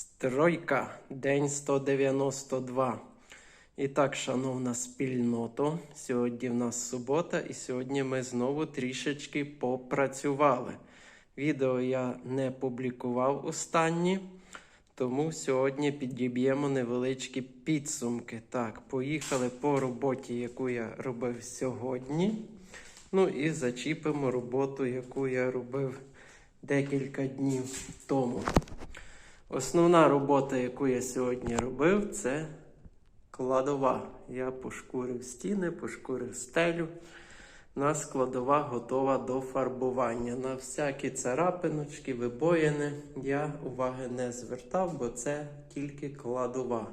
Стройка, день 192. І так, шановна спільнота, сьогодні в нас субота, і сьогодні ми знову трішечки попрацювали. Відео я не публікував останні, тому сьогодні підіб'ємо невеличкі підсумки. Так, поїхали по роботі, яку я робив сьогодні. Ну і зачіпимо роботу, яку я робив декілька днів тому. Основна робота, яку я сьогодні робив, це кладова. Я пошкурив стіни, пошкурив стелю. У нас складова готова до фарбування. На всякі царапиночки, вибоїни я уваги не звертав, бо це тільки кладова.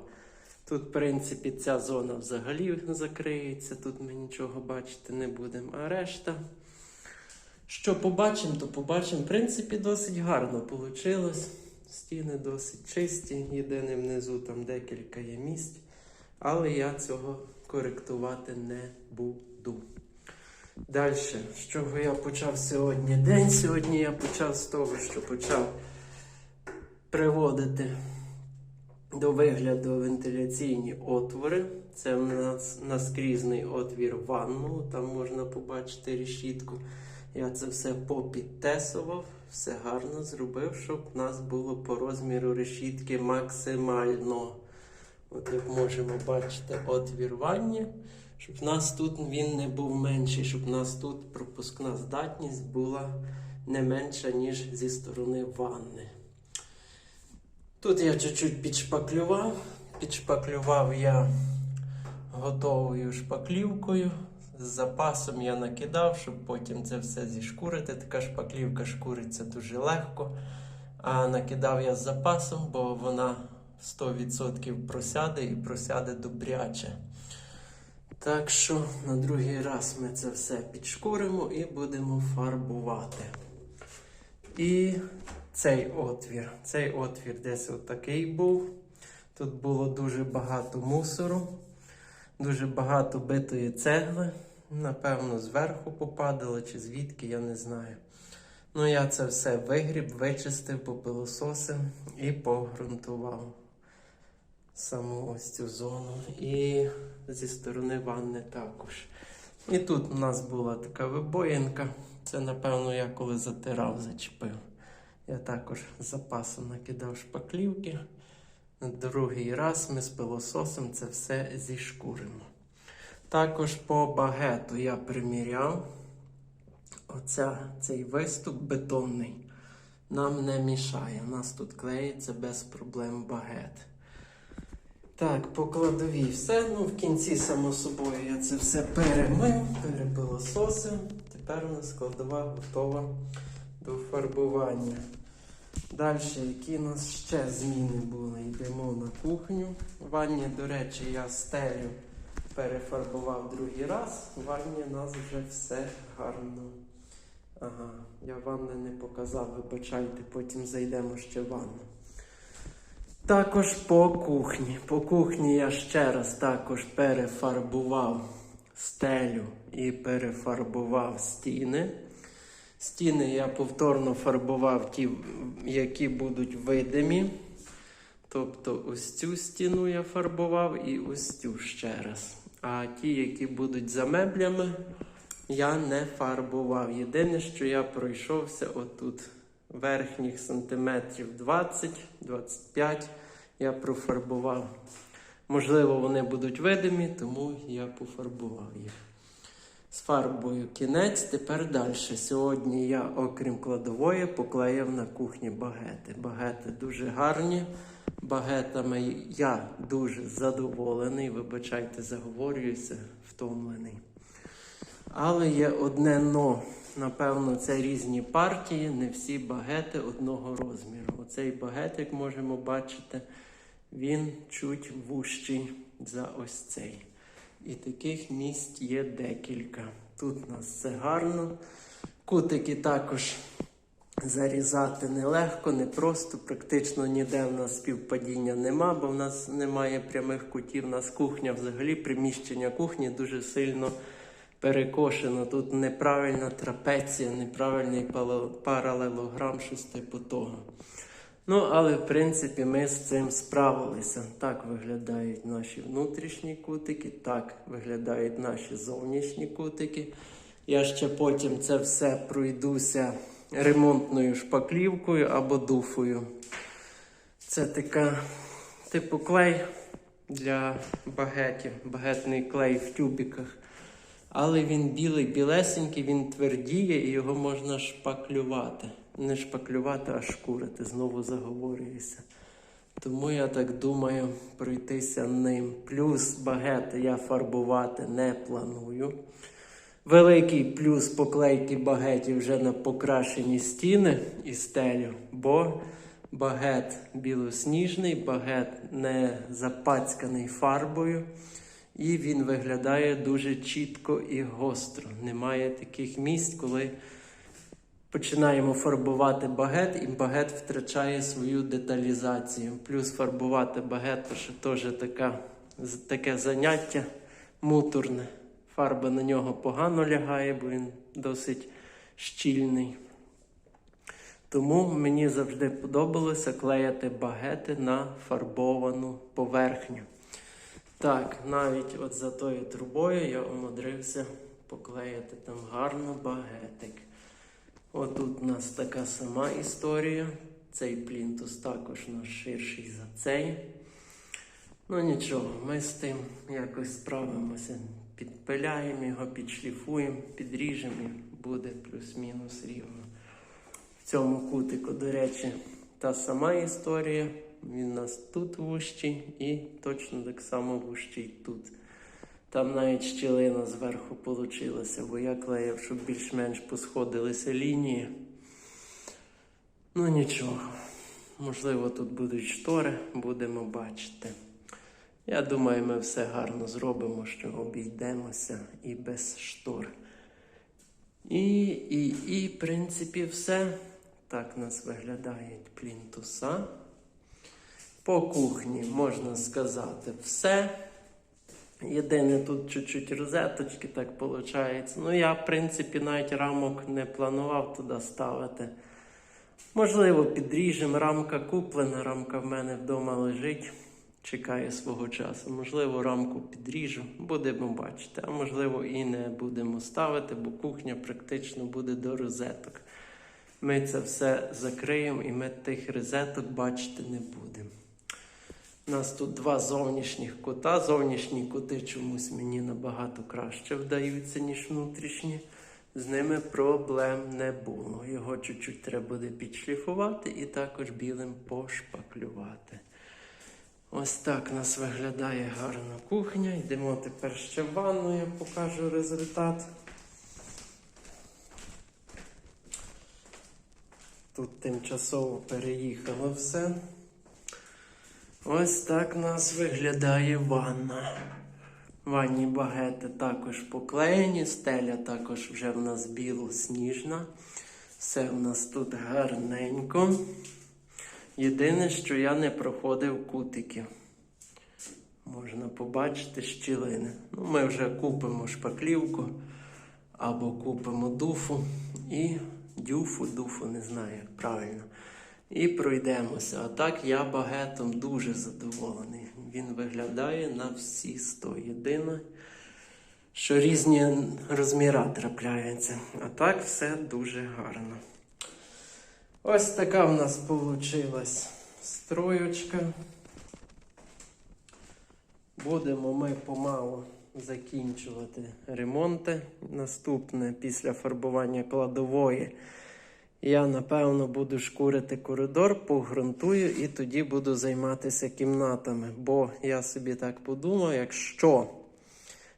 Тут, в принципі, ця зона взагалі закриється, тут ми нічого бачити не будемо. А решта, що побачимо, то побачимо. В принципі, досить гарно вийшло. Стіни досить чисті, єдине внизу там декілька є місць, але я цього коректувати не буду. Далі, з чого я почав сьогодні день? Сьогодні я почав з того, що почав приводити до вигляду вентиляційні отвори. Це в нас наскрізний отвір ванну, там можна побачити решітку. Я це все попідтесував, все гарно зробив, щоб в нас було по розміру решітки максимально. От як можемо бачити, отвір ванні, щоб в нас тут він не був менший, щоб в нас тут пропускна здатність була не менша, ніж зі сторони ванни. Тут я чуть-чуть підшпаклював. Підшпаклював я готовою шпаклівкою. З запасом я накидав, щоб потім це все зішкурити. Така шпаклівка шкуриться дуже легко. А накидав я з запасом, бо вона 100% просяде і просяде добряче. Так що на другий раз ми це все підшкуримо і будемо фарбувати. І цей отвір. Цей отвір десь отакий був. Тут було дуже багато мусору, дуже багато битої цегли. Напевно, зверху попадало чи звідки, я не знаю. Ну, я це все вигріб, вичистив, попилососив і погрунтував саму ось цю зону. І зі сторони ванни також. І тут у нас була така вибоїнка. Це, напевно, я коли затирав, зачепив. Я також з запасом накидав шпаклівки. На другий раз ми з пилососом це все зішкуримо. Також по багету я приміряв. Оця, цей виступ бетонний нам не мішає. У нас тут клеїться без проблем багет. Так, по кладовій все. Ну, в кінці, само собою, я це все перемив, перепилососив. Тепер у нас складова готова до фарбування. Далі, які у нас ще зміни були? Йдемо на кухню. Ванні, до речі, я стелю перефарбував другий раз. В ванні у нас вже все гарно. Ага, я ванни не показав, вибачайте, потім зайдемо ще в ванну. Також по кухні. По кухні я ще раз також перефарбував стелю і перефарбував стіни. Стіни я повторно фарбував ті, які будуть видимі. Тобто ось цю стіну я фарбував і ось цю ще раз. А ті, які будуть за меблями, я не фарбував. Єдине, що я пройшовся отут верхніх сантиметрів 20-25 я профарбував. Можливо, вони будуть видимі, тому я пофарбував їх. З фарбою кінець, тепер далі. Сьогодні я, окрім кладової, поклеїв на кухні багети. Багети дуже гарні. Багетами я дуже задоволений. Вибачайте, заговорююся, втомлений. Але є одне но. Напевно, це різні партії, не всі багети одного розміру. Оцей багет, як можемо бачити, він чуть вущий за ось цей. І таких місць є декілька. Тут у нас все гарно. Кутики також зарізати нелегко, не просто, практично ніде в нас співпадіння нема, бо в нас немає прямих кутів. У нас кухня взагалі приміщення кухні дуже сильно перекошено. Тут неправильна трапеція, неправильний паралелограм, щось типу того. Ну, але в принципі ми з цим справилися. Так виглядають наші внутрішні кутики, так виглядають наші зовнішні кутики. Я ще потім це все пройдуся ремонтною шпаклівкою або дуфою. Це така типу клей для багетів, багетний клей в тюбіках. Але він білий, білесенький, він твердіє і його можна шпаклювати. Не шпаклювати, а шкурити. Знову заговорююся. Тому я так думаю пройтися ним. Плюс багети я фарбувати не планую. Великий плюс поклейки багетів вже на покрашені стіни і стелю, бо багет білосніжний, багет не запацьканий фарбою. І він виглядає дуже чітко і гостро. Немає таких місць, коли починаємо фарбувати багет, і багет втрачає свою деталізацію. Плюс фарбувати багет то ще теж така, таке заняття муторне. Фарба на нього погано лягає, бо він досить щільний. Тому мені завжди подобалося клеяти багети на фарбовану поверхню. Так, навіть от за тою трубою я умудрився поклеїти там гарно багетик. Отут у нас така сама історія. Цей плінтус також у ширший за цей. Ну нічого, ми з тим якось справимося. Підпиляємо його, підшліфуємо, підріжемо і буде плюс-мінус рівно. В цьому кутику, до речі, та сама історія. Він у нас тут вущий і точно так само вущий тут. Там навіть щілина зверху получилася, бо я клеїв, щоб більш-менш посходилися лінії. Ну нічого. Можливо, тут будуть штори, будемо бачити. Я думаю, ми все гарно зробимо, що обійдемося і без штор. І, і, і, в принципі, все. Так нас виглядають плінтуса. По кухні можна сказати все. Єдине тут чуть-чуть розеточки, так виходить. Ну, я, в принципі, навіть рамок не планував туди ставити. Можливо, підріжемо. Рамка куплена, рамка в мене вдома лежить, чекає свого часу. Можливо, рамку підріжу, будемо бачити. А можливо, і не будемо ставити, бо кухня практично буде до розеток. Ми це все закриємо і ми тих розеток бачити не будемо. У нас тут два зовнішніх кута. Зовнішні кути чомусь мені набагато краще вдаються, ніж внутрішні. З ними проблем не було. Його чуть-чуть треба буде підшліфувати і також білим пошпаклювати. Ось так у нас виглядає гарна кухня. Йдемо тепер ще в ванну, я покажу результат. Тут тимчасово переїхало все. Ось так у нас виглядає ванна. Ванні багети також поклеєні, стеля також вже в нас білосніжна. Все в нас тут гарненько. Єдине, що я не проходив кутиків. Можна побачити щілини. Ну, ми вже купимо шпаклівку або купимо дуфу і дюфу, дуфу, не знаю, як правильно. І пройдемося. А так я багетом дуже задоволений. Він виглядає на всі 100 єдине, що різні розміри трапляються. А так все дуже гарно. Ось така в нас вийшла строєчка. Будемо ми помалу закінчувати ремонти. Наступне після фарбування кладової. Я напевно буду шкурити коридор, погрунтую і тоді буду займатися кімнатами. Бо я собі так подумав, якщо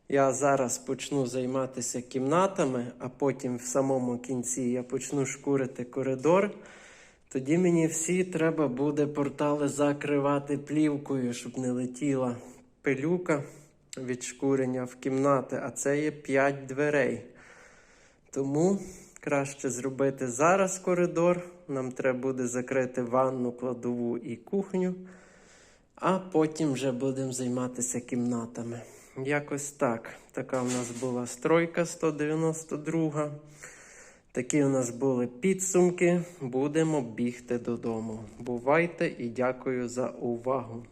я зараз почну займатися кімнатами, а потім в самому кінці я почну шкурити коридор, тоді мені всі треба буде портали закривати плівкою, щоб не летіла пилюка від шкурення в кімнати, а це є 5 дверей. Тому краще зробити зараз коридор. Нам треба буде закрити ванну, кладову і кухню, а потім вже будемо займатися кімнатами. Якось так. Така в нас була стройка 192. Такі у нас були підсумки. Будемо бігти додому. Бувайте і дякую за увагу.